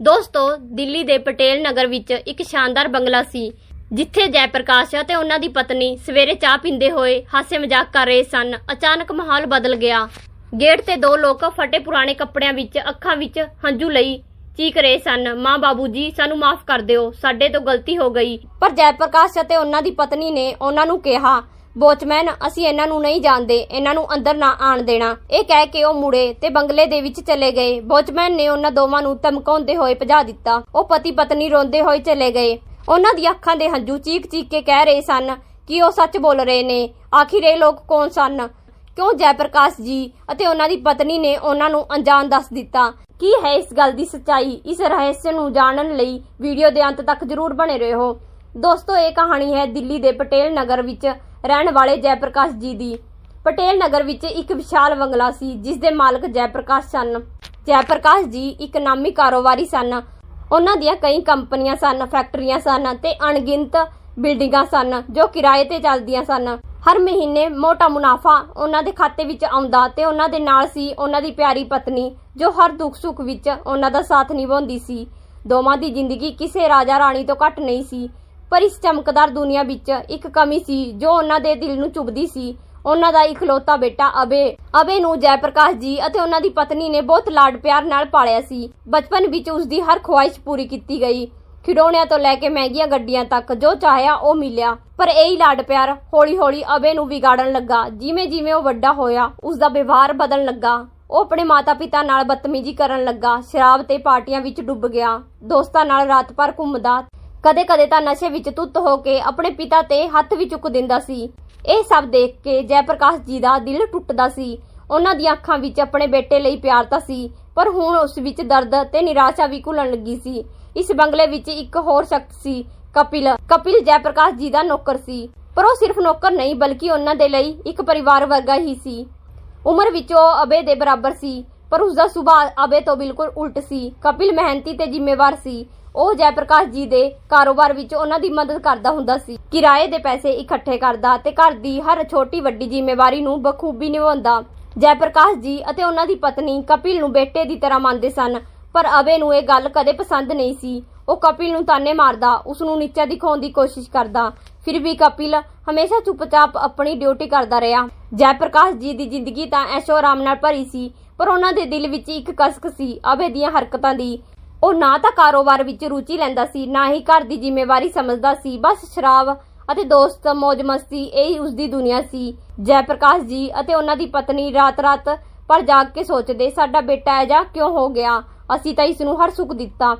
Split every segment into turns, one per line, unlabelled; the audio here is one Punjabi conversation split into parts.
ਦੋਸਤੋ, ਦਿੱਲੀ ਦੇ ਪਟੇਲ ਨਗਰ ਵਿੱਚ ਇੱਕ ਸ਼ਾਨਦਾਰ ਬੰਗਲਾ ਸੀ, ਜਿੱਥੇ ਜੈ ਪ੍ਰਕਾਸ਼ ਅਤੇ ਉਹਨਾਂ ਦੀ ਪਤਨੀ ਸਵੇਰੇ ਚਾਹ ਪੀਂਦੇ ਹੋਏ ਹਾਸੇ ਮਜ਼ਾਕ ਕਰ ਰਹੇ ਸਨ। ਅਚਾਨਕ ਮਾਹੌਲ ਬਦਲ ਗਿਆ। ਗੇਟ ਤੇ ਦੋ ਲੋਕ ਫਟੇ ਪੁਰਾਣੇ ਕੱਪੜਿਆਂ ਵਿੱਚ, ਅੱਖਾਂ ਵਿੱਚ ਹੰਝੂ ਲਈ ਚੀਕ ਰਹੇ ਸਨ। ਮਾਂ ਬਾਬੂ ਜੀ ਸਾਨੂੰ ਮਾਫ ਕਰ ਦਿਓ, ਸਾਡੇ ਤੋਂ ਗਲਤੀ ਹੋ ਗਈ। ਪਰ ਜੈ ਪ੍ਰਕਾਸ਼ ਅਤੇ ਉਹਨਾਂ ਦੀ ਪਤਨੀ ਨੇ ਉਹਨਾਂ ਨੂੰ ਕਿਹਾ ਵੋਚਮੈਨ ਅਸੀਂ ਇਹਨਾਂ ਨੂੰ ਨਹੀਂ ਜਾਣਦੇ, ਇਹਨਾਂ ਨੂੰ ਅੰਦਰ ਨਾ ਆਣ ਦੇਣਾ। ਇਹ ਕਹਿ ਕੇ ਉਹ ਮੁੜੇ ਤੇ ਬੰਗਲੇ ਦੇ ਵਿੱਚ ਚਲੇ ਗਏ। ਵੋਚਮੈਨ ਨੇ ਉਹਨਾਂ ਦੋਵਾਂ ਨੂੰ ਧਮਕਾਉਂਦੇ ਹੋਏ ਭਜਾ ਦਿੱਤਾ। ਉਹ ਪਤੀ ਪਤਨੀ ਰੋਂਦੇ ਹੋਏ ਚਲੇ ਗਏ। ਉਹਨਾਂ ਦੀ ਅੱਖਾਂ ਦੇ ਹੰਝੂ ਚੀਕ-ਚੀਕ ਕੇ ਕਹਿ ਰਹੇ ਸਨ ਕਿ ਉਹ ਸੱਚ ਬੋਲ ਰਹੇ ਨੇ। ਆਖਿਰ ਇਹ ਲੋਕ ਕੌਣ ਸਨ? ਕਿਉਂ ਜੈਪ੍ਰਕਾਸ਼ ਜੀ ਅਤੇ ਉਹਨਾਂ ਦੀ ਪਤਨੀ ਨੇ ਉਹਨਾਂ ਨੂੰ ਅਣਜਾਣ ਦੱਸ ਦਿੱਤਾ? ਕੀ ਹੈ ਇਸ ਗੱਲ ਦੀ ਸੱਚਾਈ? ਇਸ ਰਹੱਸ ਨੂੰ ਜਾਣਨ ਲਈ ਵੀਡੀਓ ਦੇ ਅੰਤ ਤੱਕ ਜਰੂਰ ਬਣੇ ਰਹੋ। ਦੋਸਤੋ, ਇਹ ਕਹਾਣੀ ਹੈ ਦਿੱਲੀ ਦੇ ਪਟੇਲ ਨਗਰ ਵਿੱਚ ਰਹਿਣ ਵਾਲੇ ਜੈਪ੍ਰਕਾਸ਼ ਜੀ ਦੀ। ਪਟੇਲ ਨਗਰ ਵਿੱਚ ਇੱਕ ਵਿਸ਼ਾਲ ਬੰਗਲਾ ਸੀ, ਜਿਸ ਦੇ ਮਾਲਕ ਜੈ ਸਨ। ਜੈਪ੍ਰਕਾਸ਼ ਜੀ ਇੱਕ ਨਾਮੀ ਕਾਰੋਬਾਰੀ ਸਨ। ਉਹਨਾਂ ਦੀਆਂ ਕਈ ਕੰਪਨੀਆਂ ਸਨ, ਫੈਕਟਰੀਆਂ ਸਨ ਤੇ ਅਣਗਿਣਤ ਬਿਲਡਿੰਗਾਂ ਸਨ, ਜੋ ਕਿਰਾਏ ਤੇ ਚੱਲਦੀਆਂ ਸਨ। ਹਰ ਮਹੀਨੇ ਮੋਟਾ ਮੁਨਾਫਾ ਉਹਨਾਂ ਦੇ ਖਾਤੇ ਵਿੱਚ ਆਉਂਦਾ ਤੇ ਉਹਨਾਂ ਦੇ ਨਾਲ ਸੀ ਉਹਨਾਂ ਦੀ ਪਿਆਰੀ ਪਤਨੀ, ਜੋ ਹਰ ਦੁੱਖ ਸੁੱਖ ਵਿੱਚ ਉਹਨਾਂ ਦਾ ਸਾਥ ਨਿਭਾਉਂਦੀ ਸੀ। ਦੋਵਾਂ ਦੀ ਜ਼ਿੰਦਗੀ ਕਿਸੇ ਰਾਜਾ ਰਾਣੀ ਤੋਂ ਘੱਟ ਨਹੀਂ ਸੀ। ਪਰ ਇਸ ਚਮਕਦਾਰ ਦੁਨੀਆ ਵਿੱਚ ਇੱਕ ਕਮੀ ਸੀ, ਜੋ ਉਹਨਾਂ ਦੇ ਦਿਲ ਨੂੰ ਚੁਭਦੀ ਸੀ। ਉਹਨਾਂ ਦਾ ਇਕਲੌਤਾ ਬੇਟਾ ਅਬੇ ਅਬੇ ਨੂੰ ਜੈ ਪ੍ਰਕਾਸ਼ ਜੀ ਅਤੇ ਉਹਨਾਂ ਦੀ ਪਤਨੀ ਨੇ ਬਹੁਤ ਲਾਡ ਪਿਆਰ ਨਾਲ ਪਾਲਿਆ ਸੀ। ਬਚਪਨ ਵਿੱਚ ਉਸ ਦੀ ਹਰ ਖੁਆਇਸ਼ ਪੂਰੀ ਕੀਤੀ ਗਈ। ਖਿਡੌਣਿਆਂ ਤੋਂ ਲੈ ਕੇ ਮਹਿੰਗੀਆਂ ਗੱਡੀਆਂ ਤੱਕ ਜੋ ਚਾਹਿਆ ਉਹ ਮਿਲਿਆ। ਪਰ ਇਹ ਹੀ ਲਾਡ ਪਿਆਰ ਹੌਲੀ-ਹੌਲੀ ਅਬੇ ਨੂੰ ਵਿਗਾੜਨ ਲੱਗਾ। ਜਿਵੇਂ ਜਿਵੇਂ ਉਹ ਵੱਡਾ ਹੋਇਆ ਉਸ ਦਾ ਵਿਵਹਾਰ ਬਦਲਣ ਲੱਗਾ। ਉਹ ਆਪਣੇ ਮਾਤਾ-ਪਿਤਾ ਨਾਲ ਬਦਤਮੀਜ਼ੀ ਕਰਨ ਲੱਗਾ। ਸ਼ਰਾਬ ਤੇ ਪਾਰਟੀਆਂ ਵਿੱਚ ਡੁੱਬ ਗਿਆ। ਦੋਸਤਾਂ ਨਾਲ ਰਾਤ ਭਰ ਘੁੰਮਦਾ ਕਦੇ-ਕਦੇ ਤਾਂ ਨਸ਼ੇ ਵਿੱਚ ਤੁੱਤ ਹੋ ਕੇ ਆਪਣੇ ਪਿਤਾ ਤੇ ਹੱਥ ਵੀ ਚੁੱਕ ਦਿੰਦਾ ਸੀ। ਇਹ ਸਭ ਦੇਖ ਕੇ ਜੈ ਪ੍ਰਕਾਸ਼ ਜੀ ਦਾ ਦਿਲ ਟੁੱਟਦਾ ਸੀ। ਉਹਨਾਂ ਦੀਆਂ ਅੱਖਾਂ ਵਿੱਚ ਆਪਣੇ ਬੇਟੇ ਲਈ ਪਿਆਰ ਤਾਂ ਸੀ, ਪਰ ਹੁਣ ਉਸ ਵਿੱਚ ਦਰਦ ਤੇ ਨਿਰਾਸ਼ਾ ਵੀ ਘੁਲਣ ਲੱਗੀ ਸੀ। ਇਸ ਬੰਗਲੇ ਵਿੱਚ ਇੱਕ ਹੋਰ ਸ਼ਖਸ ਸੀ, ਕਪਿਲ। ਕਪਿਲ ਜੈ ਪ੍ਰਕਾਸ਼ ਜੀ ਦਾ ਨੌਕਰ ਸੀ, ਪਰ ਉਹ ਸਿਰਫ ਨੌਕਰ ਨਹੀਂ, ਬਲਕਿ ਉਹਨਾਂ ਦੇ ਲਈ ਇੱਕ ਪਰਿਵਾਰ ਵਰਗਾ ਹੀ ਸੀ। ਉਮਰ ਵਿੱਚ ਉਹ ਅਬੇ ਦੇ ਬਰਾਬਰ ਸੀ। ਪਰ ਉਸ ਦਾ ਸੁਭਾਅ ਅਬੇ ਤੋਂ ਬਿਲਕੁਲ ਉਲਟ ਸੀ। ਕਪਿਲ ਮਿਹਨਤੀ ਤੇ ਜ਼ਿੰਮੇਵਾਰ ਸੀ। ਉਹ ਜੈ ਪ੍ਰਕਾਸ਼ ਜੀ ਦੇ ਕਾਰੋਬਾਰ ਵਿੱਚ ਉਹਨਾਂ ਦੀ ਮਦਦ ਕਰਦਾ ਹੁੰਦਾ ਸੀ। ਕਿਰਾਏ ਦੇ ਪੈਸੇ ਇਕੱਠੇ ਕਰਦਾ ਤੇ ਘਰ ਦੀ ਹਰ ਛੋਟੀ ਵੱਡੀ ਜ਼ਿੰਮੇਵਾਰੀ ਨੂੰ ਬਖੂਬੀ ਨਿਭਾਉਂਦਾ। ਜੈ ਪ੍ਰਕਾਸ਼ ਜੀ ਅਤੇ ਉਹਨਾਂ ਦੀ ਪਤਨੀ ਕਪਿਲ ਨੂੰ ਬੇਟੇ ਦੀ ਤਰ੍ਹਾਂ ਮੰਨਦੇ ਸਨ, ਪਰ ਅਬੇ ਨੂੰ ਇਹ ਗੱਲ ਕਦੇ ਪਸੰਦ ਨਹੀਂ ਸੀ। ਉਹ ਕਪਿਲ ਨੂੰ ਤਾਨੇ ਮਾਰਦਾ ਉਸ ਨੂੰ ਨੀਚਾ ਦਿਖਾਉਣ ਦੀ ਕੋਸ਼ਿਸ਼ ਕਰਦਾ। ਫਿਰ ਵੀ ਕਪਿਲ ਹਮੇਸ਼ਾ ਚੁੱਪਚਾਪ ਆਪਣੀ ਡਿਊਟੀ ਕਰਦਾ ਰਿਹਾ। ਜੈ ਪ੍ਰਕਾਸ਼ ਜੀ ਦੀ ਜ਼ਿੰਦਗੀ ਤਾਂ ਐਸ਼ੋ ਆਰਾਮ ਨਾਲ ਭਰੀ ਸੀ ਪਰ ਉਹਨਾਂ ਦੇ ਦਿਲ ਵਿੱਚ ਇੱਕ ਕਸਕ ਸੀ ਅਭੇ ਦੀਆਂ ਹਰਕਤਾਂ ਦੀ। ਉਹ ਨਾ ਤਾਂ ਕਾਰੋਬਾਰ ਵਿੱਚ ਰੁਚੀ ਲੈਂਦਾ ਸੀ, ਨਾ ਹੀ ਘਰ ਦੀ ਜ਼ਿੰਮੇਵਾਰੀ ਸਮਝਦਾ ਸੀ। ਬਸ ਸ਼ਰਾਬ ਅਤੇ ਦੋਸਤ ਮौज ਮਸਤੀ, ਇਹ ਉਸ ਦੀ ਦੁਨੀਆ ਸੀ। ਜੈ ਪ੍ਰਕਾਸ਼ ਜੀ ਅਤੇ ਉਹਨਾਂ ਦੀ ਪਤਨੀ ਰਾਤ-ਰਾਤ ਪਰ ਜਾਗ ਕੇ ਸੋਚਦੇ, ਸਾਡਾ ਬੇਟਾ ਐਜਾ ਕਿਉਂ ਹੋ ਗਿਆ? ਅਸੀਂ ਤਾਂ ਇਸ ਨੂੰ ਹਰ ਸੁੱਖ ਦਿੱਤਾ।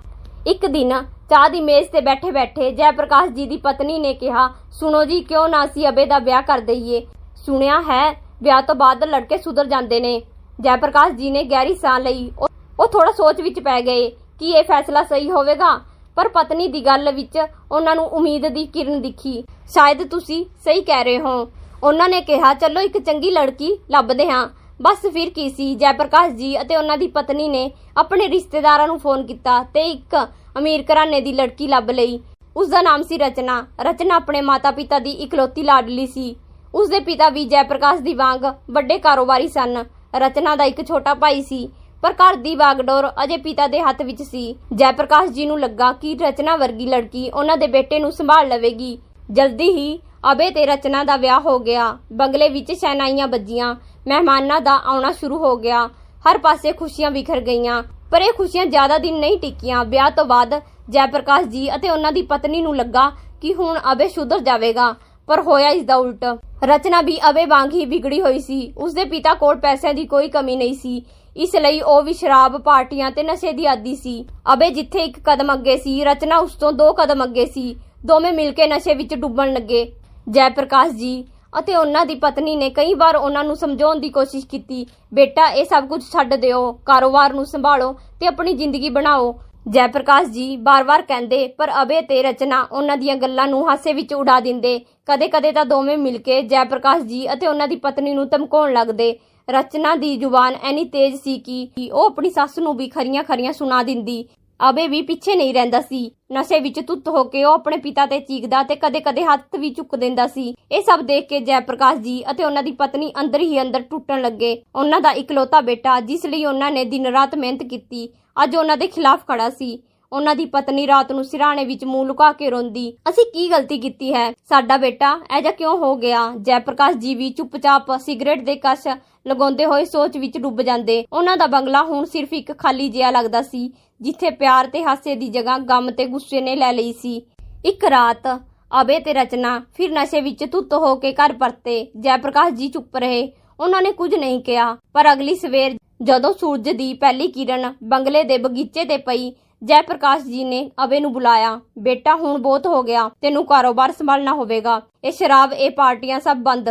ਇੱਕ ਦਿਨ ਚਾਹ ਦੀ ਮੇਜ਼ ਤੇ ਬੈਠੇ-ਬੈਠੇ ਜੈ ਪ੍ਰਕਾਸ਼ ਜੀ ਦੀ ਪਤਨੀ ਨੇ ਕਿਹਾ, ਸੁਣੋ ਜੀ, ਕਿਉਂ ਨਾ ਅਸੀਂ ਅਬੇ ਦਾ ਵਿਆਹ ਕਰ ਦਈਏ? ਸੁਣਿਆ ਹੈ, ਵਿਆਹ ਤੋਂ ਬਾਅਦ ਲੜਕੇ ਸੁਧਰ ਜਾਂਦੇ ਨੇ। ਜੈਪ੍ਰਕਾਸ਼ ਜੀ ਨੇ ਗਹਿਰੀ ਸਾਹ ਲਈ। ਉਹ ਥੋੜਾ ਸੋਚ ਵਿੱਚ ਪੈ ਗਏ ਕਿ ਇਹ ਫੈਸਲਾ ਸਹੀ ਹੋਵੇਗਾ, ਪਰ ਪਤਨੀ ਦੀ ਗੱਲ ਵਿੱਚ ਉਹਨਾਂ ਨੂੰ ਉਮੀਦ ਦੀ ਕਿਰਨ ਦਿਖੀ। ਸ਼ਾਇਦ ਤੁਸੀਂ ਸਹੀ ਕਹਿ ਰਹੇ ਹੋ। ਉਹਨਾਂ ਨੇ ਕਿਹਾ, ਚਲੋ ਇੱਕ ਚੰਗੀ ਲੜਕੀ ਲੱਭਦੇ ਹਾਂ। ਬਸ ਫਿਰ ਕੀ ਸੀ? ਜੈਪ੍ਰਕਾਸ਼ ਜੀ ਅਤੇ ਉਹਨਾਂ ਦੀ ਪਤਨੀ ਨੇ ਆਪਣੇ ਰਿਸ਼ਤੇਦਾਰਾਂ ਨੂੰ ਫੋਨ ਕੀਤਾ ਤੇ ਇੱਕ ਅਮੀਰ ਘਰਾਣੇ ਦੀ ਲੜਕੀ ਲੱਭ ਲਈ। ਉਸ ਦਾ ਨਾਮ ਸੀ ਰਚਨਾ। ਰਚਨਾ ਆਪਣੇ ਮਾਤਾ-ਪਿਤਾ ਦੀ ਇਕਲੌਤੀ ਲਾਡਲੀ ਸੀ। ਉਸ ਦੇ ਪਿਤਾ ਵੀ ਜੈਪ੍ਰਕਾਸ਼ ਦੀ ਵਾਂਗ ਵੱਡੇ ਕਾਰੋਬਾਰੀ ਸਨ। ਰਚਨਾ ਦਾ ਇੱਕ ਛੋਟਾ ਭਾਈ ਸੀ, ਪਰ ਘਰ ਦੀ ਬਾਗਡੋਰ ਅਜੇ ਪਿਤਾ ਦੇ ਹੱਥ ਵਿੱਚ ਸੀ। ਜੈ ਪ੍ਰਕਾਸ਼ ਜੀ ਨੂੰ ਲੱਗਾ ਕਿ ਰਚਨਾ ਵਰਗੀ ਲੜਕੀ ਉਹਨਾਂ ਦੇ ਬੇਟੇ ਨੂੰ ਸੰਭਾਲ ਲਵੇਗੀ। ਜਲਦੀ ਹੀ ਅਬੇ ਤੇ ਰਚਨਾ ਦਾ ਵਿਆਹ ਹੋ ਗਿਆ। ਬੰਗਲੇ ਵਿੱਚ ਸ਼ਹਿਨਾਈਆਂ ਵੱਜੀਆਂ। ਮਹਿਮਾਨਾਂ ਦਾ ਆਉਣਾ ਸ਼ੁਰੂ ਹੋ ਗਿਆ। ਹਰ ਪਾਸੇ ਖੁਸ਼ੀਆਂ ਵਿਖਰ ਗਈਆਂ। ਪਰ ਇਹ ਖੁਸ਼ੀਆਂ ਜ਼ਿਆਦਾ ਦਿਨ ਨਹੀਂ ਟਿਕੀਆਂ। ਵਿਆਹ ਤੋਂ ਬਾਅਦ ਜੈ ਪ੍ਰਕਾਸ਼ ਜੀ ਅਤੇ ਉਹਨਾਂ ਦੀ ਪਤਨੀ ਨੂੰ ਲੱਗਾ ਕਿ ਹੁਣ ਅਬੇ ਸੁਧਰ ਜਾਵੇਗਾ। ਪਰ ਹੋਇਆ ਇਸ ਦਾ ਉਲਟ। ਰਚਨਾ ਵੀ ਅਬੇ ਵਾਂਗ ਹੀ ਵਿਗੜੀ ਹੋਈ ਸੀ। ਉਸਦੇ ਪਿਤਾ ਕੋਲ ਪੈਸਿਆਂ ਦੀ ਕੋਈ ਕਮੀ ਨਹੀਂ ਸੀ। ਇਸ ਲਈ ਉਹ ਵੀ ਸ਼ਰਾਬ ਪਾਰਟੀਆਂ ਤੇ ਨਸ਼ੇ ਦੀ ਆਦੀ ਸੀ। ਅਬੇ ਜਿੱਥੇ ਇੱਕ ਕਦਮ ਅੱਗੇ ਸੀ, ਰਚਨਾ ਉਸ ਤੋਂ ਦੋ ਕਦਮ ਅੱਗੇ ਸੀ। ਦੋਵੇਂ ਮਿਲ ਕੇ ਨਸ਼ੇ ਵਿੱਚ ਡੁੱਬਣ ਲੱਗੇ। ਜੈ ਪ੍ਰਕਾਸ਼ ਜੀ ਅਤੇ ਉਹਨਾਂ ਦੀ ਪਤਨੀ ਨੇ ਕਈ ਵਾਰ ਉਹਨਾਂ ਨੂੰ ਸਮਝਾਉਣ ਦੀ ਕੋਸ਼ਿਸ਼ ਕੀਤੀ, ਬੇਟਾ, ਇਹ ਸਭ ਕੁਝ ਛੱਡ ਦਿਓ। ਕਾਰੋਬਾਰ ਨੂੰ ਸੰਭਾਲੋ ਤੇ ਆਪਣੀ ਜ਼ਿੰਦਗੀ ਬਣਾਓ। ਜੈ ਪ੍ਰਕਾਸ਼ ਜੀ ਬਾਰ-ਬਾਰ ਕਹਿੰਦੇ, ਪਰ ਅਬੇ ਤੇ ਰਚਨਾ ਉਹਨਾਂ ਦੀਆਂ ਗੱਲਾਂ ਨੂੰ ਹਾਸੇ ਵਿੱਚ ਉਡਾ ਦਿੰਦੇ। ਕਦੇ-ਕਦੇ ਤਾਂ ਦੋਵੇਂ ਮਿਲ ਕੇ ਜੈ ਪ੍ਰਕਾਸ਼ ਜੀ ਅਤੇ ਉਹਨਾਂ ਦੀ ਪਤਨੀ ਨੂੰ ਧਮਕਾਉਣ ਲੱਗਦੇ। ਰਚਨਾ ਦੀ ਜ਼ੁਬਾਨ ਐਨੀ ਤੇਜ਼ ਸੀ ਕਿ ਉਹ ਆਪਣੀ ਸੱਸ ਨੂੰ ਵੀ ਖਰੀਆਂ-ਖਰੀਆਂ ਸੁਣਾ ਦਿੰਦੀ। ਅਬੇ ਵੀ ਪਿੱਛੇ ਨਹੀਂ ਰਹਿੰਦਾ ਸੀ। ਨਸ਼ੇ ਵਿੱਚ ਤੁੱਤ ਹੋ ਕੇ ਉਹ ਆਪਣੇ ਪਿਤਾ ਤੇ ਚੀਕਦਾ ਤੇ ਕਦੇ-ਕਦੇ ਹੱਥ ਵੀ ਚੁੱਕ ਦਿੰਦਾ ਸੀ। ਇਹ ਸਭ ਦੇਖ ਕੇ ਜੈ ਪ੍ਰਕਾਸ਼ ਜੀ ਅਤੇ ਉਹਨਾਂ ਦੀ ਪਤਨੀ ਅੰਦਰ ਹੀ ਅੰਦਰ ਟੁੱਟਣ ਲੱਗੇ। ਉਹਨਾਂ ਦਾ ਇਕਲੌਤਾ ਬੇਟਾ, ਜਿਸ ਲਈ ਉਹਨਾਂ ਨੇ ਦਿਨ ਰਾਤ ਮਿਹਨਤ ਕੀਤੀ। ਅੱਜ ਉਹਨਾਂ ਦੇ ਖਿਲਾਫ ਖੜਾ ਸੀ। ਉਹਨਾਂ ਦੀ ਪਤਨੀ ਰਾਤ ਨੂੰ ਸਿਰਾਣੇ ਵਿੱਚ ਮੂੰਹ ਲੁਕਾ ਕੇ ਰੋਂਦੀ, ਅਸੀਂ ਕੀ ਗਲਤੀ ਕੀਤੀ ਹੈ? ਸਾਡਾ ਬੇਟਾ ਐਜਾ ਕਿਉਂ ਹੋ ਗਿਆ? ਜੈ ਪ੍ਰਕਾਸ਼ ਜੀ ਵੀ ਚੁੱਪਚਾਪ ਸਿਗਰਟ ਦੇ ਕਸ਼ ਲਗਾਉਂਦੇ ਹੋਏ ਸੋਚ ਵਿੱਚ ਡੁੱਬ ਜਾਂਦੇ। ਉਹਨਾਂ ਦਾ ਬੰਗਲਾ ਹੁਣ ਸਿਰਫ ਇੱਕ ਖਾਲੀ ਜਿਹਾ ਲੱਗਦਾ ਸੀ। ਜਿੱਥੇ ਪਿਆਰ ਤੇ ਹਾਸੇ ਦੀ ਜਗ੍ਹਾ ਗਮ ਤੇ ਗੁੱਸੇ ਨੇ ਲੈ ਲਈ ਸੀ। ਇੱਕ ਰਾਤ, ਅਬੇ ਤੇ ਰਚਨਾ, ਫਿਰ ਨਸ਼ੇ ਵਿੱਚ ਧੁੱਤ ਹੋ ਕੇ ਘਰ ਪਰਤੇ। ਜੈ ਪ੍ਰਕਾਸ਼ ਜੀ ਚੁੱਪ ਰਹੇ। ਉਹਨਾਂ ਨੇ ਕੁਝ ਨਹੀਂ ਕਿਹਾ, ਪਰ ਅਗਲੀ ਸਵੇਰ ਜਦੋਂ ਸੂਰਜ ਦੀ ਪਹਿਲੀ ਕਿਰਨ ਬੰਗਲੇ ਦੇ ਬਗੀਚੇ ਤੇ ਪਈ ਜੈ ਪ੍ਰਕਾਸ਼ ਜੀ ਨੇ ਅਬੇ ਨੂੰ ਬੁਲਾਇਆ, ਬੇਟਾ, ਹੁਣ ਬਹੁਤ ਹੋ ਗਿਆ, ਤੈਨੂੰ ਕਾਰੋਬਾਰ ਸੰਭਾਲਣਾ ਹੋਵੇਗਾ। ਇਹ ਸ਼ਰਾਬ, ਇਹ ਪਾਰਟੀਆਂ ਸਭ ਬੰਦ।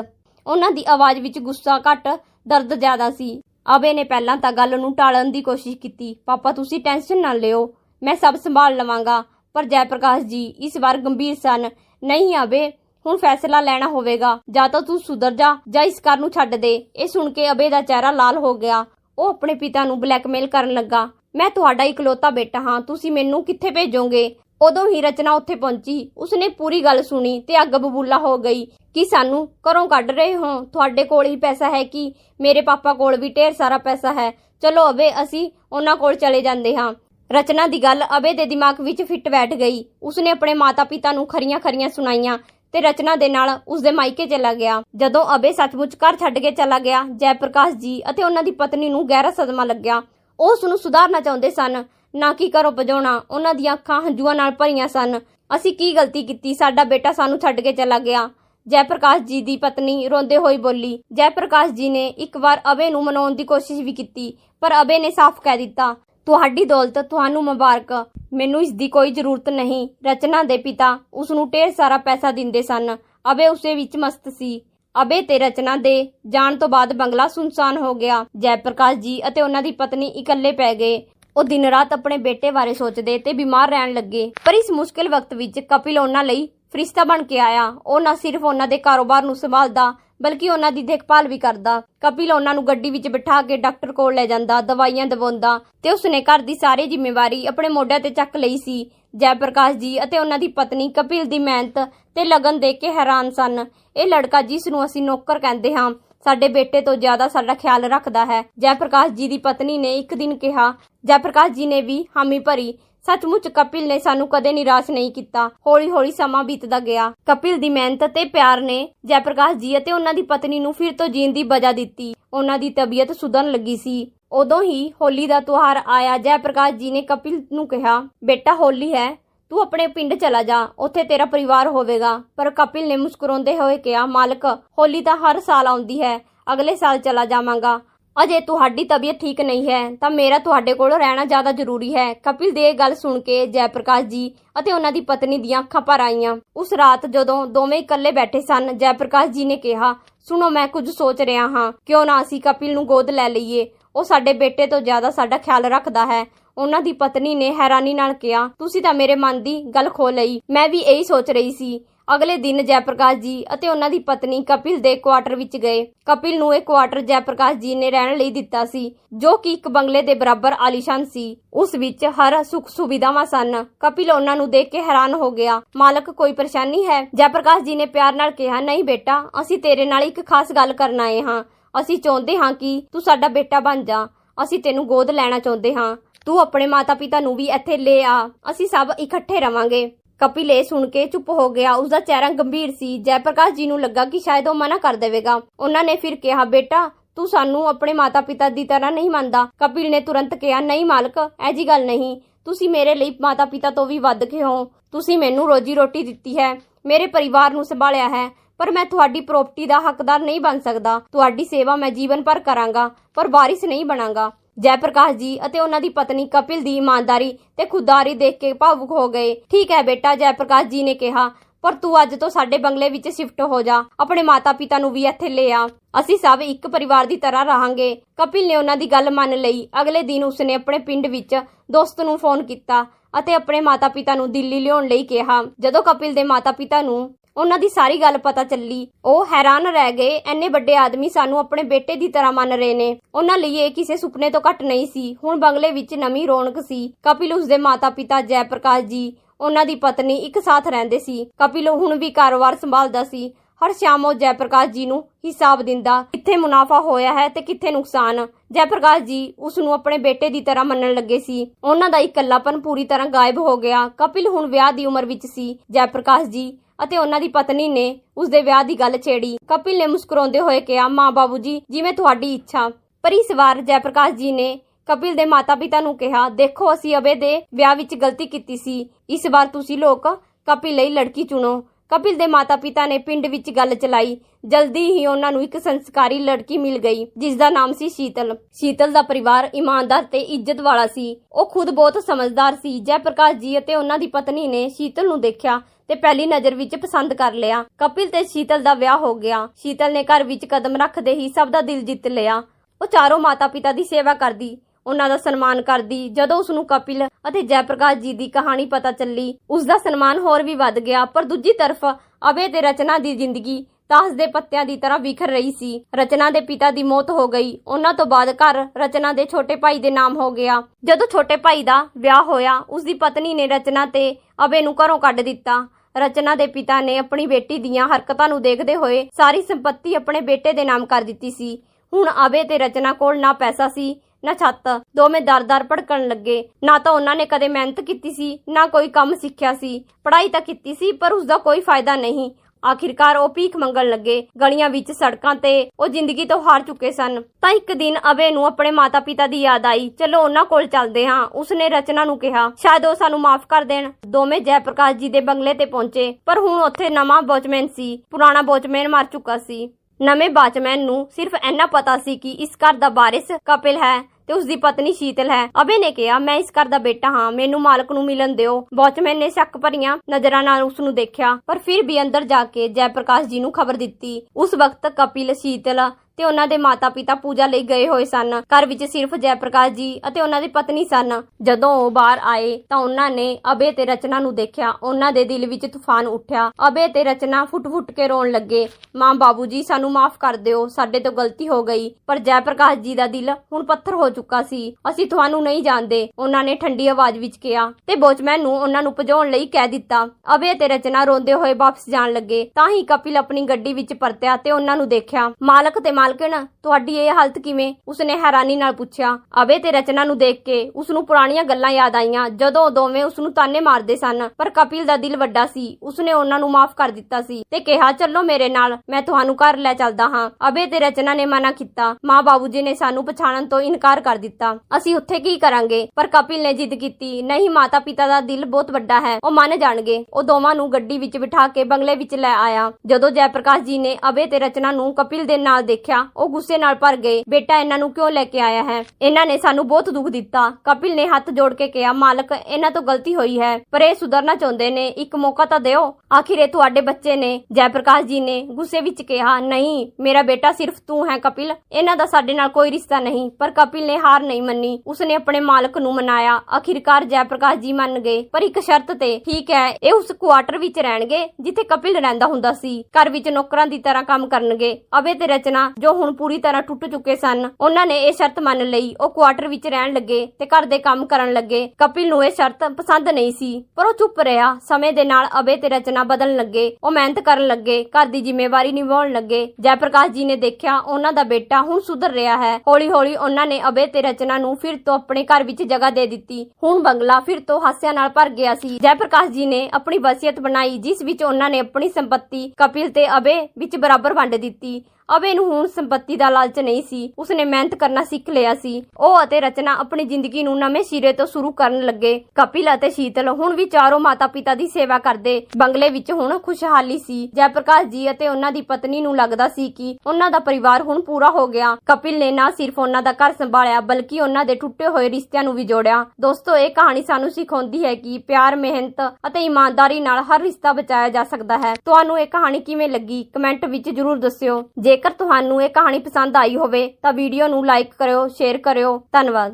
ਉਹਨਾਂ ਦੀ ਆਵਾਜ਼ ਵਿੱਚ ਗੁੱਸਾ ਘੱਟ, ਦਰਦ ਜ਼ਿਆਦਾ ਸੀ। ਅਬੇ ਨੇ ਪਹਿਲਾਂ ਤਾਂ ਗੱਲ ਨੂੰ ਟਾਲਣ ਦੀ ਕੋਸ਼ਿਸ਼ ਕੀਤੀ। ਪਾਪਾ, ਤੁਸੀਂ ਟੈਨਸ਼ਨ ਨਾ ਲਿਓ। ਮੈਂ ਸਭ ਸੰਭਾਲ ਲਵਾਂਗਾ। ਪਰ ਜੈ ਪ੍ਰਕਾਸ਼ ਜੀ, ਇਸ ਵਾਰ ਗੰਭੀਰ ਸਨ। ਨਹੀਂ ਅਬੇ ਹੁਣ ਫੈਸਲਾ ਲੈਣਾ ਹੋਵੇਗਾ। ਜਾਂ ਤਾਂ ਤੂੰ ਸੁਧਰ ਜਾ, ਜਾਂ ਇਸ ਘਰ ਨੂੰ ਛੱਡ ਦੇ। ਇਹ ਸੁਣ ਕੇ ਅਬੇ ਦਾ ਚਿਹਰਾ ਲਾਲ ਹੋ ਗਿਆ। ਉਹ ਆਪਣੇ ਪਿਤਾ ਨੂੰ ਬਲੈਕਮੇਲ ਕਰਨ ਲੱਗਾ। ਮੈਂ ਤੁਹਾਡਾ ਇਕਲੌਤਾ ਬੇਟਾ ਹਾਂ, ਤੁਸੀਂ ਮੈਨੂੰ ਕਿੱਥੇ ਭੇਜੋਗੇ? ਉਦੋਂ ਹੀ ਰਚਨਾ ਉੱਥੇ ਪਹੁੰਚੀ। ਉਸਨੇ ਪੂਰੀ ਗੱਲ ਸੁਣੀ ਤੇ ਅੱਗ ਬਬੂਲਾ ਹੋ ਗਈ। ਕਿ ਸਾਨੂੰ ਘਰੋਂ ਕੱਢ ਰਹੇ ਹੋ? ਤੁਹਾਡੇ ਕੋਲ ਹੀ ਪੈਸਾ ਹੈ ਕਿ ਮੇਰੇ ਪਾਪਾ ਕੋਲ ਵੀ ਢੇਰ ਸਾਰਾ ਪੈਸਾ ਹੈ। ਚਲੋ ਅਵੇ ਅਸੀਂ ਉਹਨਾਂ ਕੋਲ ਚਲੇ ਜਾਂਦੇ ਹਾਂ। ਰਚਨਾ ਦੀ ਗੱਲ ਅਬੇ ਦੇ ਦਿਮਾਗ ਵਿੱਚ ਫਿੱਟ ਬੈਠ ਗਈ। ਉਸਨੇ ਆਪਣੇ ਮਾਤਾ-ਪਿਤਾ ਨੂੰ ਖਰੀਆਂ-ਖਰੀਆਂ ਸੁਣਾਈਆਂ ਤੇ ਰਚਨਾ ਦੇ ਨਾਲ ਉਸਦੇ ਮਾਇਕੇ ਚਲਾ ਗਿਆ। ਜਦੋਂ ਅਬੇ ਸੱਚਮੁੱਚ ਘਰ ਛੱਡ ਕੇ ਚਲਾ ਗਿਆ ਜੈ ਪ੍ਰਕਾਸ਼ ਜੀ ਅਤੇ ਉਹਨਾਂ ਦੀ ਪਤਨੀ ਨੂੰ ਗਹਿਰਾ ਸਦਮਾ ਲੱਗਿਆ। ਉਹ ਉਸ ਨੂੰ ਸੁਧਾਰਨਾ ਚਾਹੁੰਦੇ ਸਨ, ਨਾ ਕਿ ਘਰੋਂ ਭਜਾਉਣਾ। ਉਹਨਾਂ ਦੀਆਂ ਅੱਖਾਂ ਹੰਝੂਆਂ ਨਾਲ ਭਰੀਆਂ ਸਨ। ਅਸੀਂ ਕੀ ਗਲਤੀ ਕੀਤੀ? ਸਾਡਾ ਬੇਟਾ ਸਾਨੂੰ ਛੱਡ ਕੇ ਚਲਾ ਗਿਆ। ਜੈ ਪ੍ਰਕਾਸ਼ ਜੀ ਦੀ ਪਤਨੀ ਰੋਂਦੇ ਹੋਈ ਬੋਲੀ ਜੈ ਪ੍ਰਕਾਸ਼ ਜੀ ਨੇ ਇੱਕ ਵਾਰ ਅਬੇ ਨੂੰ ਮਨਾਉਣ ਦੀ ਕੋਸ਼ਿਸ਼ ਵੀ ਕੀਤੀ, ਪਰ ਅਬੇ ਨੇ ਸਾਫ਼ ਕਹਿ ਦਿੱਤਾ, ਤੁਹਾਡੀ ਦੌਲਤ, ਤੁਹਾਨੂੰ ਮੁਬਾਰਕ, ਮੈਨੂੰ ਇਸ ਦੀ ਕੋਈ ਜ਼ਰੂਰਤ ਨਹੀਂ। ਰਚਨਾ ਦੇ ਪਿਤਾ ਉਸ ਨੂੰ ਢੇਰ ਸਾਰਾ ਪੈਸਾ ਦਿੰਦੇ ਸਨ। ਅਬੇ ਉਸੇ ਵਿੱਚ ਮਸਤ ਸੀ। ਅਬੇ ਤੇ ਰਚਨਾ ਦੇ ਜਾਣ ਤੋਂ ਬਾਅਦ ਬੰਗਲਾ ਸੁਨਸਾਨ ਹੋ ਗਿਆ। ਜੈ ਪ੍ਰਕਾਸ਼ ਜੀ ਅਤੇ ਉਹਨਾਂ ਦੀ ਪਤਨੀ ਇਕੱਲੇ ਪੈ ਗਏ। ਉਹ ਦਿਨ ਰਾਤ ਆਪਣੇ ਬੇਟੇ ਬਾਰੇ ਸੋਚਦੇ ਤੇ ਬਿਮਾਰ ਰਹਿਣ ਲੱਗੇ। ਪਰ ਇਸ ਮੁਸ਼ਕਿਲ ਵਕਤ ਵਿੱਚ ਕਪਿਲ ਉਹਨਾਂ ਲਈ ਫਰਿਸ਼ਤਾ ਬਣ ਕੇ ਆਇਆ। ਉਹ ਨਾ ਸਿਰਫ ਉਹਨਾਂ ਦੇ ਕਾਰੋਬਾਰ ਨੂੰ ਸੰਭਾਲਦਾ, ਬਲਕਿ ਉਹਨਾਂ ਦੀ ਦੇਖਭਾਲ ਵੀ ਕਰਦਾ। ਕਪਿਲ ਉਹਨਾਂ ਨੂੰ ਗੱਡੀ ਵਿੱਚ ਬਿਠਾ ਕੇ ਡਾਕਟਰ ਕੋਲ ਲੈ ਜਾਂਦਾ, ਦਵਾਈਆਂ ਦਵਾਉਂਦਾ ਤੇ ਉਸਨੇ ਘਰ ਦੀ ਸਾਰੀ ਜ਼ਿੰਮੇਵਾਰੀ ਆਪਣੇ ਮੋਢਿਆਂ ਤੇ ਚੱਕ ਲਈ ਸੀ। ਜੈ ਪ੍ਰਕਾਸ਼ ਜੀ ਅਤੇ ਉਹਨਾਂ ਦੀ ਪਤਨੀ ਕਪਿਲ ਦੀ ਮਿਹਨਤ ਤੇ ਲਗਨ ਦੇਖ ਕੇ ਹੈਰਾਨ ਸਨ। ਇਹ ਲੜਕਾ ਜਿਸ ਨੂੰ ਅਸੀਂ ਨੌਕਰ ਕਹਿੰਦੇ ਹਾਂ, ਸਾਡੇ ਬੇਟੇ ਤੋਂ ਜ਼ਿਆਦਾ ਸਾਡਾ ਖਿਆਲ ਰੱਖਦਾ ਹੈ। ਜੈ ਪ੍ਰਕਾਸ਼ ਜੀ ਦੀ ਪਤਨੀ ਨੇ ਇੱਕ ਦਿਨ ਕਿਹਾ ਜੈ ਪ੍ਰਕਾਸ਼ ਜੀ ਨੇ ਵੀ ਹਾਮੀ ਭਰੀ। ਸੱਚਮੁੱਚ ਕਪਿਲ ਨੇ ਸਾਨੂੰ ਕਦੇ ਨਿਰਾਸ਼ ਨਹੀਂ ਕੀਤਾ। ਹੌਲੀ-ਹੌਲੀ ਸਮਾਂ ਬੀਤਦਾ ਗਿਆ। ਕਪਿਲ ਦੀ ਮਿਹਨਤ ਤੇ ਪਿਆਰ ਨੇ ਜੈ ਜੀ ਅਤੇ ਉਹਨਾਂ ਦੀ ਪਤਨੀ ਨੂੰ ਫਿਰ ਤੋਂ ਜੀਣ ਦੀ ਵਜ੍ਹਾ ਦਿੱਤੀ। ਉਹਨਾਂ ਦੀ ਤਬੀਅਤ ਸੁਧਰਨ ਲੱਗੀ ਸੀ। ਉਦੋਂ ਹੀ ਹੋਲੀ ਦਾ ਤਿਉਹਾਰ ਆਇਆ। ਜੈਪ੍ਰਕਾਸ਼ ਜੀ ਨੇ ਕਪਿਲ ਨੂੰ ਕਿਹਾ, ਬੇਟਾ, ਹੋਲੀ ਹੈ। ਤੂੰ ਆਪਣੇ ਪਿੰਡ ਚਲਾ ਜਾ। ਉੱਥੇ ਤੇਰਾ ਪਰਿਵਾਰ ਹੋਵੇਗਾ। ਪਰ ਕਪਿਲ ਨੇ ਮੁਸਕਰਾਉਂਦੇ ਹੋਏ ਕਿਹਾ, ਮਾਲਕ, ਹੋਲੀ ਤਾਂ ਹਰ ਸਾਲ ਆਉਂਦੀ ਹੈ। ਅਗਲੇ ਸਾਲ ਚਲਾ ਜਾਵਾਂਗਾ। ਅਜੇ ਤੁਹਾਡੀ ਤਬੀਅਤ ਠੀਕ ਨਹੀਂ ਹੈ, ਤਾਂ ਮੇਰਾ ਤੁਹਾਡੇ ਕੋਲ ਰਹਿਣਾ ਜ਼ਿਆਦਾ ਜ਼ਰੂਰੀ ਹੈ। ਕਪਿਲ ਦੀ ਗੱਲ ਸੁਣ ਕੇ ਜੈਪ੍ਰਕਾਸ਼ ਜੀ ਅਤੇ ਉਹਨਾਂ ਦੀ ਪਤਨੀ ਦੀਆਂ ਅੱਖਾਂ ਭਰ ਆਈਆਂ। ਉਸ ਰਾਤ ਜਦੋਂ ਦੋਵੇਂ ਇਕੱਲੇ ਬੈਠੇ ਸਨ, ਜੈਪ੍ਰਕਾਸ਼ ਜੀ ਨੇ ਕਿਹਾ, ਸੁਣੋ, ਮੈਂ ਕੁਝ ਸੋਚ ਰਿਹਾ ਹਾਂ। ਕਿਉਂ ਨਾ ਅਸੀਂ ਕਪਿਲ ਨੂੰ ਗੋਦ ਲੈ ਲਈਏ? ਉਹ ਸਾਡੇ ਬੇਟੇ ਤੋਂ ਜ਼ਿਆਦਾ ਸਾਡਾ ਖਿਆਲ ਰੱਖਦਾ ਹੈ। ਉਹਨਾਂ ਦੀ ਪਤਨੀ ਨੇ ਹੈਰਾਨੀ ਨਾਲ ਕਿਹਾ, ਤੁਸੀਂ ਤਾਂ ਮੇਰੇ ਮਨ ਦੀ ਗੱਲ ਖੋ ਲਈ। ਮੈਂ ਵੀ ਇਹੀ ਸੋਚ ਰਹੀ ਸੀ। ਅਗਲੇ ਦਿਨ ਜੈਪ੍ਰਕਾਸ਼ ਜੀ ਅਤੇ ਉਹਨਾਂ ਦੀ ਪਤਨੀ ਕਪਿਲ ਦੇ ਕੁਆਟਰ ਵਿੱਚ ਗਏ। ਕਪਿਲ ਨੂੰ ਇਹ ਕੁਆਟਰ ਜੈਪ੍ਰਕਾਸ਼ ਜੀ ਨੇ ਰਹਿਣ ਲਈ ਦਿੱਤਾ ਸੀ, ਜੋ ਕਿ ਇੱਕ ਬੰਗਲੇ ਦੇ ਬਰਾਬਰ ਆਲੀਸ਼ਾਨ ਸੀ। ਉਸ ਵਿੱਚ ਹਰ ਸੁੱਖ ਸੁਵਿਧਾਵਾਂ ਸਨ। ਕਪਿਲ ਉਹਨਾਂ ਨੂੰ ਦੇਖ ਕੇ ਹੈਰਾਨ ਹੋ ਗਿਆ, ਮਾਲਕ ਕੋਈ ਪਰੇਸ਼ਾਨੀ ਹੈ? ਜੈਪ੍ਰਕਾਸ਼ ਜੀ ਨੇ ਪਿਆਰ ਨਾਲ ਕਿਹਾ, ਨਹੀਂ ਬੇਟਾ, ਅਸੀਂ ਤੇਰੇ ਨਾਲ ਇੱਕ ਖਾਸ ਗੱਲ ਕਰਨ ਆਏ ਹਾਂ। ਅਸੀਂ ਚਾਹੁੰਦੇ ਹਾਂ ਕਿ ਤੂੰ ਸਾਡਾ ਬੇਟਾ ਬਣ ਜਾ। ਅਸੀਂ ਤੈਨੂੰ ਗੋਦ ਲੈਣਾ ਚਾਹੁੰਦੇ ਹਾਂ। ਤੂੰ ਆਪਣੇ ਮਾਤਾ-ਪਿਤਾ ਨੂੰ ਵੀ ਇੱਥੇ ਲੈ ਆ। ਅਸੀਂ ਸਭ ਇਕੱਠੇ ਰਵਾਂਗੇ। ਕਪਿਲ ਇਹ ਸੁਣ ਕੇ ਚੁੱਪ ਹੋ ਗਿਆ ਉਸਦਾ ਚਿਹਰਾ ਗੰਭੀਰ ਸੀ ਜੈ ਪ੍ਰਕਾਸ਼ ਜੀ ਨੂੰ ਲੱਗਾ ਕਿ ਸ਼ਾਇਦ ਉਹ ਮਨਾ ਕਰ ਦੇਵੇਗਾ ਉਹਨਾਂ ਨੇ ਫਿਰ ਕਿਹਾ ਬੇਟਾ ਤੂੰ ਸਾਨੂੰ ਆਪਣੇ ਮਾਤਾ-ਪਿਤਾ ਦੀ ਤਰ੍ਹਾਂ ਨਹੀਂ ਮੰਨਦਾ ਕਪਿਲ ਨੇ ਤੁਰੰਤ ਕਿਹਾ ਨਹੀਂ ਮਾਲਕ ਐਜੀ ਗੱਲ ਨਹੀਂ ਤੁਸੀਂ ਮੇਰੇ ਲਈ ਮਾਤਾ-ਪਿਤਾ ਤੋਂ ਵੀ ਵੱਧ ਕੇ ਹੋ ਤੁਸੀਂ ਮੈਨੂੰ ਰੋਜੀ ਰੋਟੀ ਦਿੱਤੀ ਹੈ ਮੇਰੇ ਪਰਿਵਾਰ ਨੂੰ ਸੰਭਾਲਿਆ ਹੈ ਪਰ ਮੈਂ ਤੁਹਾਡੀ ਪ੍ਰਾਪਰਟੀ ਦਾ ਹੱਕਦਾਰ ਨਹੀਂ ਬਣ ਸਕਦਾ ਤੁਹਾਡੀ ਸੇਵਾ ਮੈਂ ਜੀਵਨ ਭਰ ਕਰਾਂਗਾ ਪਰ ਵਾਰਿਸ ਨਹੀਂ ਬਣਾਂਗਾ ਜੈ ਪ੍ਰਕਾਸ਼ ਜੀ ਅਤੇ ਉਹਨਾਂ ਦੀ ਪਤਨੀ ਕਪਿਲ ਦੀ ਇਮਾਨਦਾਰੀ ਤੇ ਖੁਦਾਰੀ ਦੇਖ ਕੇ ਭਾਵੁਕ ਹੋ ਗਏ। ਠੀਕ ਹੈ ਬੇਟਾ ਜੈ ਪ੍ਰਕਾਸ਼ ਜੀ ਨੇ ਕਿਹਾ, ਪਰ ਤੂੰ ਅੱਜ ਤੋਂ ਸਾਡੇ ਬੰਗਲੇ ਵਿੱਚ ਸ਼ਿਫਟ ਹੋ ਜਾ। ਆਪਣੇ ਮਾਤਾ-ਪਿਤਾ ਨੂੰ ਵੀ ਇੱਥੇ ਲੈ ਆ। ਅਸੀਂ ਸਭ ਇੱਕ ਪਰਿਵਾਰ ਦੀ ਤਰ੍ਹਾਂ ਰਹਾਂਗੇ। ਕਪਿਲ ਨੇ ਉਹਨਾਂ ਦੀ ਗੱਲ ਮੰਨ ਲਈ। ਅਗਲੇ ਦਿਨ ਉਸਨੇ ਆਪਣੇ ਪਿੰਡ ਵਿੱਚ ਦੋਸਤ ਨੂੰ ਫੋਨ ਕੀਤਾ ਅਤੇ ਆਪਣੇ ਮਾਤਾ-ਪਿਤਾ ਨੂੰ ਦਿੱਲੀ ਲਿਆਉਣ ਲਈ ਕਿਹਾ। ਜਦੋਂ ਕਪਿਲ ਦੇ ਮਾਤਾ-ਪਿਤਾ ਨੂੰ ਉਹਨਾਂ ਦੀ ਸਾਰੀ ਗੱਲ ਪਤਾ ਚੱਲੀ। ਉਹ ਹੈਰਾਨ ਰਹਿ ਗਏ। ਐਨੇ ਵੱਡੇ ਆਦਮੀ ਸਾਨੂੰ ਆਪਣੇ ਬੇਟੇ ਦੀ ਤਰ੍ਹਾਂ ਮੰਨ ਰਹੇ ਨੇ। ਉਹਨਾਂ ਲਈ ਇਹ ਕਿਸੇ ਸੁਪਨੇ ਤੋਂ ਘੱਟ ਨਹੀਂ ਸੀ। ਹੁਣ ਬੰਗਲੇ ਵਿੱਚ ਨਵੀਂ ਰੌਣਕ ਸੀ। ਕਪਿਲ ਉਸਦੇ ਮਾਤਾ-ਪਿਤਾ ਜੈ ਪ੍ਰਕਾਸ਼ ਜੀ, ਉਹਨਾਂ ਦੀ ਪਤਨੀ ਇੱਕ ਸਾਥ ਰਹਿੰਦੇ ਸੀ। ਕਪਿਲ ਹੁਣ ਵੀ ਕਾਰੋਬਾਰ ਸੰਭਾਲਦਾ ਸੀ। ਹਰ ਸ਼ਾਮ ਉਹ ਜੈਪ੍ਰਕਾਸ਼ ਜੀ ਨੂੰ ਹਿਸਾਬ ਦਿੰਦਾ, ਕਿੱਥੇ ਮੁਨਾਫਾ ਹੋਇਆ ਹੈ ਤੇ ਕਿੱਥੇ ਨੁਕਸਾਨ। ਜੈਪ੍ਰਕਾਸ਼ ਜੀ ਉਸ ਨੂੰ ਆਪਣੇ ਬੇਟੇ ਦੀ ਤਰ੍ਹਾਂ ਮੰਨਣ ਲੱਗੇ ਸੀ। ਉਹਨਾਂ ਦਾ ਇਕੱਲਾਪਨ ਪੂਰੀ ਤਰ੍ਹਾਂ ਗਾਇਬ ਹੋ ਗਿਆ। ਕਪਿਲ ਹੁਣ ਵਿਆਹ ਦੀ ਉਮਰ ਵਿੱਚ ਸੀ, ਜੈਪ੍ਰਕਾਸ਼ ਜੀ ਅਤੇ ਉਹਨਾਂ ਦੀ ਪਤਨੀ ਨੇ ਉਸ ਦੇ ਵਿਆਹ ਦੀ ਗੱਲ ਛੇੜੀ। ਕਪਿਲ ਨੇ ਮੁਸਕਰਾਉਂਦੇ ਹੋਏ ਕਿਹਾ, ਮਾਂ ਬਾਬੂ ਜੀ, ਜਿਵੇਂ ਤੁਹਾਡੀ ਇੱਛਾ। ਪਰ ਇਸ ਵਾਰ ਜੈਪ੍ਰਕਾਸ਼ ਜੀ ਨੇ ਕਪਿਲ ਦੇ ਮਾਤਾ-ਪਿਤਾ ਨੂੰ ਕਿਹਾ, ਦੇਖੋ, ਅਸੀਂ ਅਬੇ ਦੇ ਵਿਆਹ ਵਿੱਚ ਗਲਤੀ ਕੀਤੀ ਸੀ। ਇਸ ਵਾਰ ਤੁਸੀਂ ਲੋਕ ਕਪਿਲ ਲਈ ਲੜਕੀ ਚੁਣੋ। ਕਪਿਲ ਦੇ ਮਾਤਾ-ਪਿਤਾ ਨੇ ਪਿੰਡ ਵਿੱਚ ਗੱਲ ਚਲਾਈ। ਜਲਦੀ ਹੀ ਉਹਨਾਂ ਨੂੰ ਇੱਕ ਸੰਸਕਾਰੀ ਲੜਕੀ ਮਿਲ ਗਈ, ਜਿਸ ਦਾ ਨਾਮ ਸੀ ਸ਼ੀਤਲ। ਸ਼ੀਤਲ ਦਾ ਪਰਿਵਾਰ ਇਮਾਨਦਾਰ ਤੇ ਇੱਜ਼ਤ ਵਾਲਾ ਸੀ। ਉਹ ਖੁਦ ਬਹੁਤ ਸਮਝਦਾਰ ਸੀ। ਜੈ ਪ੍ਰਕਾਸ਼ ਜੀ ਅਤੇ ਉਹਨਾਂ ਦੀ ਪਤਨੀ ਨੇ ਸ਼ੀਤਲ ਨੂੰ ਦੇਖਿਆ ਤੇ ਪਹਿਲੀ ਨਜ਼ਰ ਵਿੱਚ ਪਸੰਦ ਕਰ ਲਿਆ। ਕਪਿਲ ਤੇ ਸ਼ੀਤਲ ਦਾ ਵਿਆਹ ਹੋ ਗਿਆ। ਸ਼ੀਤਲ ਨੇ ਘਰ ਵਿੱਚ ਕਦਮ ਰੱਖਦੇ ਹੀ ਸਭ ਦਾ ਦਿਲ ਜਿੱਤ ਲਿਆ। ਉਹ ਚਾਰੋਂ ਮਾਤਾ-ਪਿਤਾ ਦੀ ਸੇਵਾ ਕਰਦੀ। ਉਹਨਾਂ ਦਾ ਸਨਮਾਨ ਕਰਦੀ। ਜਦੋਂ ਉਸ ਨੂੰ ਕਪਿਲ ਅਤੇ ਜੈਪ੍ਰਕਾਸ਼ ਜੀ ਦੀ ਕਹਾਣੀ ਪਤਾ ਚੱਲੀ ਉਸ ਦਾ ਸਨਮਾਨ ਹੋਰ ਵੀ ਵੱਧ ਗਿਆ, ਪਰ ਦੂਜੀ ਤਰਫ ਅਬੇ ਤੇ ਰਚਨਾ ਦੀ ਜ਼ਿੰਦਗੀ ਤਾਸ ਦੇ ਪੱਤਿਆਂ ਦੀ ਤਰ੍ਹਾਂ ਵਿਖਰ ਰਹੀ ਸੀ। ਰਚਨਾ ਦੇ ਪਿਤਾ ਦੀ ਮੌਤ ਹੋ ਗਈ। ਉਹਨਾਂ ਤੋਂ ਬਾਅਦ ਘਰ ਰਚਨਾ ਦੇ ਛੋਟੇ ਭਾਈ ਦੇ ਨਾਮ ਹੋ ਗਿਆ। ਜਦੋਂ ਛੋਟੇ ਭਾਈ ਦਾ ਵਿਆਹ ਹੋਇਆ ਉਸ ਦੀ ਪਤਨੀ ਨੇ ਰਚਨਾ ਤੇ ਅਬੇ ਨੂੰ ਘਰੋਂ ਕੱਢ ਦਿੱਤਾ। ਰਚਨਾ ਦੇ ਪਿਤਾ ਨੇ ਆਪਣੀ ਬੇਟੀ ਦੀਆਂ ਹਰਕਤਾਂ ਨੂੰ ਦੇਖਦੇ ਹੋਏ ਸਾਰੀ ਸੰਪਤੀ ਆਪਣੇ ਬੇਟੇ ਦੇ ਨਾਮ ਕਰ ਦਿੱਤੀ ਸੀ। ਹੁਣ ਅਬੇ ਤੇ ਰਚਨਾ ਕੋਲ ਨਾ ਪੈਸਾ ਸੀ ਨਾ ਛੱਤ। ਦੋਵੇਂ ਦਰ-ਦਰ ਭੜਕਣ ਲੱਗੇ। ਨਾ ਤਾਂ ਉਹਨਾਂ ਨੇ ਕਦੇ ਮਿਹਨਤ ਕੀਤੀ ਸੀ, ਨਾ ਕੋਈ ਕੰਮ ਸਿੱਖਿਆ ਸੀ। ਪੜ੍ਹਾਈ ਤਾਂ ਕੀਤੀ ਸੀ, ਪਰ ਉਸ ਦਾ ਕੋਈ ਫਾਇਦਾ ਨਹੀਂ। ਆਖਿਰਕਾਰ ਉਹ ਭੀਖ ਮੰਗਣ ਲੱਗੇ। ਗਲੀਆਂ ਵਿੱਚ, ਸੜਕਾਂ ਤੇ ਉਹ ਜ਼ਿੰਦਗੀ ਤੋਂ ਹਾਰ ਚੁੱਕੇ ਸਨ। ਤਾਂ ਇੱਕ ਦਿਨ ਅਬੇ ਨੂੰ ਆਪਣੇ ਮਾਤਾ-ਪਿਤਾ ਦੀ ਯਾਦ ਆਈ। ਚਲੋ, ਉਹਨਾਂ ਕੋਲ ਚੱਲਦੇ ਹਾਂ, ਉਸਨੇ ਰਚਨਾ ਨੂੰ ਕਿਹਾ। ਸ਼ਾਇਦ ਉਹ ਸਾਨੂੰ ਮਾਫ ਕਰ ਦੇਣ। ਦੋਵੇਂ ਜੈਪ੍ਰਕਾਸ਼ ਜੀ ਦੇ ਬੰਗਲੇ ਤੇ ਪਹੁੰਚੇ। ਪਰ ਹੁਣ ਉੱਥੇ ਨਵਾਂ ਵੌਚਮੈਨ ਸੀ। ਪੁਰਾਣਾ ਵੌਚਮੈਨ ਮਰ ਚੁੱਕਾ ਸੀ। ਨਵੇਂ ਵਾਚਮੈਨ ਨੂੰ ਸਿਰਫ ਇੰਨਾ ਪਤਾ ਸੀ ਕਿ ਇਸ ਘਰ ਦਾ ਬਾਰਿਸ਼ ਕਪਿਲ ਹੈ। ਤੇ ਉਸ ਦੀ ਪਤਨੀ ਸ਼ੀਤਲ ਹੈ। ਅਬੇ ਨੇ ਕਿਹਾ, ਮੈਂ ਇਸ ਘਰ ਦਾ ਬੇਟਾ ਹਾਂ। ਮੈਨੂੰ ਮਾਲਕ ਨੂੰ ਮਿਲਣ ਦਿਓ। ਵਾਚਮੈਨ ਨੇ ਸ਼ੱਕ ਭਰੀਆਂ ਨਜ਼ਰਾਂ ਨਾਲ ਉਸ ਨੂੰ ਦੇਖਿਆ, ਪਰ ਫਿਰ ਵੀ ਅੰਦਰ ਜਾ ਕੇ ਜੈ ਪ੍ਰਕਾਸ਼ ਜੀ ਨੂੰ ਖਬਰ ਦਿੱਤੀ। ਉਸ ਵਕਤ ਕਪਿਲ, ਸ਼ੀਤਲ ਤੇ ਉਹਨਾਂ ਦੇ ਮਾਤਾ-ਪਿਤਾ ਪੂਜਾ ਲਈ ਗਏ ਹੋਏ ਸਨ। ਘਰ ਵਿੱਚ ਸਿਰਫ ਜੈਪ੍ਰਕਾਸ਼ ਜੀ ਅਤੇ ਉਹਨਾਂ ਦੀ ਪਤਨੀ ਸਨ। ਜਦੋਂ ਉਹ ਬਾਹਰ ਆਏ ਤਾਂ ਉਹਨਾਂ ਨੇ ਅਬੇ ਤੇ ਰਚਨਾ ਨੂੰ ਦੇਖਿਆ। ਉਹਨਾਂ ਦੇ ਦਿਲ ਵਿੱਚ ਤੂਫਾਨ ਉੱਠਿਆ। ਅਬੇ ਤੇ ਰਚਨਾ ਫੁੱਟ-ਫੁੱਟ ਕੇ ਰੋਣ ਲੱਗੇ। ਮਾਂ ਬਾਬੂ ਜੀ, ਸਾਨੂੰ ਮਾਫ ਕਰ ਦਿਓ। ਸਾਡੇ ਤੋਂ ਗਲਤੀ ਹੋ ਗਈ। ਪਰ ਜੈਪ੍ਰਕਾਸ਼ ਜੀ ਦਾ ਦਿਲ ਹੁਣ ਪੱਥਰ ਹੋ ਚੁੱਕਾ ਸੀ। ਅਸੀਂ ਤੁਹਾਨੂੰ ਨਹੀਂ ਜਾਣਦੇ। ਉਹਨਾਂ ਨੇ ਠੰਡੀ ਆਵਾਜ਼ ਵਿੱਚ ਕਿਹਾ। ਤੇ ਬੋਚਮੈਨ ਨੂੰ ਉਹਨਾਂ ਨੂੰ ਭਜਾਉਣ ਲਈ ਕਹਿ ਦਿੱਤਾ। ਅਬੇ ਤੇ ਰਚਨਾ ਰੋਂਦੇ ਹੋਏ ਵਾਪਸ ਜਾਣ ਲੱਗੇ। ਤਾਂ ਹੀ ਕਪਿਲ ਆਪਣੀ ਗੱਡੀ ਵਿੱਚ ਪਰਤਿਆ ਤੇ ਉਹਨਾਂ ਨੂੰ ਦੇਖਿਆ। ਮਾਲਕ ਤੇ ਮਾਲਕਣ ਤੁਹਾਡੀ ਇਹ ਹਾਲਤ ਕਿਵੇਂ? ਉਸਨੇ ਹੈਰਾਨੀ ਨਾਲ ਪੁੱਛਿਆ। ਅਬੇ ਤੇ ਰਚਨਾ ਨੂੰ ਦੇਖ ਕੇ ਉਸ ਨੂੰ ਪੁਰਾਣੀਆਂ ਗੱਲਾਂ ਯਾਦ ਆਈਆਂ। ਜਦੋਂ ਦੋਵੇਂ ਉਸ ਨੂੰ ਤਾਨੇ ਮਾਰਦੇ ਸਨ, ਪਰ ਕਪਿਲ ਦਾ ਦਿਲ ਵੱਡਾ ਸੀ। ਉਸਨੇ ਉਹਨਾਂ ਨੂੰ ਮਾਫ ਕਰ ਦਿੱਤਾ ਸੀ ਤੇ ਕਿਹਾ, ਚੱਲੋ ਮੇਰੇ ਨਾਲ, ਮੈਂ ਤੁਹਾਨੂੰ ਘਰ ਲੈ ਚੱਲਦਾ ਹਾਂ। ਅਬੇ ਤੇ ਰਚਨਾ ਨੇ ਮਨਾ ਕੀਤਾ। ਮਾਂ ਬਾਬੂ ਜੀ ਨੇ ਸਾਨੂੰ ਪਛਾਣਨ ਤੋਂ ਇਨਕਾਰ ਕਰ ਦਿੱਤਾ। ਅਸੀਂ ਉੱਥੇ ਕੀ ਕਰਾਂਗੇ? ਪਰ ਕਪਿਲ ਨੇ ਜਿੱਦ ਕੀਤੀ, ਨਹੀਂ ਮਾਤਾ ਪਿਤਾ ਦਾ ਦਿਲ ਬਹੁਤ ਵੱਡਾ ਹੈ, ਉਹ ਮੰਨ ਜਾਣਗੇ। ਉਹ ਦੋਵਾਂ ਨੂੰ ਗੱਡੀ ਵਿੱਚ ਬਿਠਾ ਕੇ ਬੰਗਲੇ ਵਿੱਚ ਲੈ ਆਇਆ। ਜਦੋਂ ਜੈਪ੍ਰਕਾਸ਼ ਜੀ ਨੇ ਅਬੇ ਤੇ ਰਚਨਾ ਨੂੰ ਕਪਿਲ ਦੇ ਨਾਲ ਦੇਖਿਆ ਉਹ ਗੁੱਸੇ ਨਾਲ ਭਰ ਗਏ, ਬੇਟਾ ਇਹਨਾਂ ਨੂੰ ਕਿਉਂ ਲੈ ਕੇ ਆਇਆ ਹੈ? ਇਹਨਾਂ ਨੇ ਸਾਨੂੰ ਬਹੁਤ ਦੁੱਖ ਦਿੱਤਾ। ਕਪਿਲ ਨੇ ਹੱਥ ਜੋੜ ਕੇ ਕਿਹਾ, ਮਾਲਕ, ਇਹਨਾਂ ਤੋਂ ਗਲਤੀ ਹੋਈ ਹੈ, ਪਰ ਇਹ ਸੁਧਰਨਾ ਚਾਹੁੰਦੇ ਨੇ, ਇੱਕ ਮੌਕਾ ਤਾਂ ਦਿਓ। ਆਖਿਰ ਇਹ ਤੁਹਾਡੇ ਬੱਚੇ ਨੇ, ਜੈਪ੍ਰਕਾਸ਼ ਜੀ ਨੇ ਗੁੱਸੇ ਵਿੱਚ ਕਿਹਾ, ਨਹੀਂ, ਮੇਰਾ ਬੇਟਾ ਸਿਰਫ ਤੂੰ ਹੈ, ਕਪਿਲ। ਇਹਨਾਂ ਦਾ ਸਾਡੇ ਨਾਲ ਕੋਈ ਰਿਸ਼ਤਾ ਨਹੀਂ, ਪਰ ਕਪਿਲ ਨੇ ਹਾਰ ਨਹੀਂ ਮੰਨੀ। ਉਸਨੇ ਆਪਣੇ ਮਾਲਕ ਨੂੰ ਮਨਾਇਆ। ਆਖਿਰਕਾਰ ਜੈਪ੍ਰਕਾਸ਼ ਜੀ ਮੰਨ ਗਏ, ਪਰ ਇੱਕ ਸ਼ਰਤ ਤੇ, ਠੀਕ ਹੈ, ਇਹ ਉਸ ਕੁਆਟਰ ਵਿੱਚ ਰਹਿਣਗੇ, ਜਿੱਥੇ ਕਪਿਲ ਰਹਿੰਦਾ ਹੁੰਦਾ ਸੀ। ਘਰ ਵਿੱਚ ਨੌਕਰਾਂ ਦੀ ਤਰ੍ਹਾਂ ਕੰਮ ਕਰਨਗੇ। ਅਬੇ ਤੇ ਰਚਨਾ ਜੋ ਹੁਣ ਪੂਰੀ ਤਰ੍ਹਾਂ ਟੁੱਟ ਚੁੱਕੇ ਸਨ, ਉਹਨਾਂ ਨੇ ਇਹ ਸ਼ਰਤ ਮੰਨ ਲਈ। ਉਹ ਕੁਆਟਰ ਵਿੱਚ ਰਹਿਣ ਲੱਗੇ ਤੇ ਘਰ ਦੇ ਕੰਮ ਕਰਨ ਲੱਗੇ। ਕਪਿਲ ਨੂੰ ਇਹ ਸ਼ਰਤ ਪਸੰਦ ਨਹੀਂ ਸੀ, ਪਰ ਉਹ ਚੁੱਪ ਰਿਹਾ। ਸਮੇਂ ਦੇ ਨਾਲ ਅਬੇ ਤੇ ਰਚਨਾ ਬਦਲਣ ਲੱਗੇ, ਉਹ ਮਿਹਨਤ ਕਰਨ ਲੱਗੇ, ਘਰ ਦੀ ਜ਼ਿੰਮੇਵਾਰੀ ਨਿਭਾਉਣ ਲੱਗੇ। ਜੈਪ੍ਰਕਾਸ਼ ਜੀ ਨੇ ਦੇਖਿਆ, ਉਹਨਾਂ ਦਾ ਬੇਟਾ ਹੁਣ ਸੁਧਰ ਰਿਹਾ ਹੈ। ਹੌਲੀ-ਹੌਲੀ ਉਹਨਾਂ ਨੇ ਅਬੇ ਤੇ ਰਚਨਾ ਨੂੰ ਫਿਰ ਤੋਂ ਆਪਣੇ ਘਰ ਵਿੱਚ ਜਗ੍ਹਾ ਦੇ ਦਿੱਤੀ। ਹੁਣ ਬੰਗਲਾ ਫਿਰ ਤੋਂ ਹਾਸਿਆਂ ਨਾਲ ਭਰ ਗਿਆ ਸੀ। ਜੈਪ੍ਰਕਾਸ਼ ਜੀ ਨੇ ਆਪਣੀ ਵਸੀਅਤ ਬਣਾਈ, ਜਿਸ ਵਿੱਚ ਉਹਨਾਂ ਨੇ ਆਪਣੀ ਸੰਪਤੀ ਕਪਿਲ ਤੇ ਅਬੇ ਵਿੱਚ ਬਰਾਬਰ ਵੰਡ ਦਿੱਤੀ। ਅਬੇ ਨੂੰ ਹੁਣ ਸੰਪਤੀ ਦਾ ਲਾਲਚ ਨਹੀਂ ਸੀ। ਉਸਨੇ ਮਿਹਨਤ ਕਰਨਾ ਸਿੱਖ ਲਿਆ ਸੀ। ਉਹ ਅਤੇ ਰਚਨਾ ਆਪਣੀ ਜ਼ਿੰਦਗੀ ਨੂੰ ਨਵੇਂ ਸਿਰੇ ਤੋਂ ਸ਼ੁਰੂ ਕਰਨ ਲੱਗੇ। ਕਪਿਲ ਅਤੇ ਸ਼ੀਤਲ ਹੁਣ ਵੀ ਚਾਰੋਂ ਮਾਤਾ-ਪਿਤਾ ਦੀ ਸੇਵਾ ਕਰਦੇ। ਬੰਗਲੇ ਵਿੱਚ ਹੁਣ ਖੁਸ਼ਹਾਲੀ ਸੀ। ਜੈਪ੍ਰਕਾਸ਼ ਜੀ ਅਤੇ ਉਹਨਾਂ ਦੀ ਪਤਨੀ ਨੂੰ ਲੱਗਦਾ ਸੀ ਕਿ ਉਹਨਾਂ ਦਾ ਪਰਿਵਾਰ ਹੁਣ ਪੂਰਾ ਹੋ ਗਿਆ। ਕਪਿਲ ਨੇ ਨਾ ਸਿਰਫ ਉਹਨਾਂ ਦਾ ਘਰ ਸੰਭਾਲਿਆ, ਬਲਕਿ ਉਹਨਾਂ ਦੇ ਟੁੱਟੇ ਹੋਏ ਰਿਸ਼ਤਿਆਂ ਨੂੰ ਵੀ ਜੋੜਿਆ। ਦੋਸਤੋ, ਇਹ ਕਹਾਣੀ ਸਾਨੂੰ ਸਿਖਾਉਂਦੀ ਹੈ ਕਿ ਪਿਆਰ, ਮਿਹਨਤ ਅਤੇ ਇਮਾਨਦਾਰੀ ਨਾਲ ਹਰ ਰਿਸ਼ਤਾ ਬਚਾਇਆ ਜਾ ਸਕਦਾ ਹੈ। ਤੁਹਾਨੂੰ ਇਹ ਕਹਾਣੀ ਕਿਵੇਂ ਲੱਗੀ? ਕਮੈਂਟ ਵਿੱਚ ਜਰੂਰ ਦੱਸਿਓ। ਜੇ ਜੇਕਰ ਤੁਹਾਨੂੰ ਇਹ ਕਹਾਣੀ ਪਸੰਦ ਆਈ ਹੋਵੇ ਤਾਂ ਵੀਡੀਓ ਨੂੰ ਲਾਈਕ ਕਰਿਓ, ਸ਼ੇਅਰ ਕਰਿਓ। ਧੰਨਵਾਦ।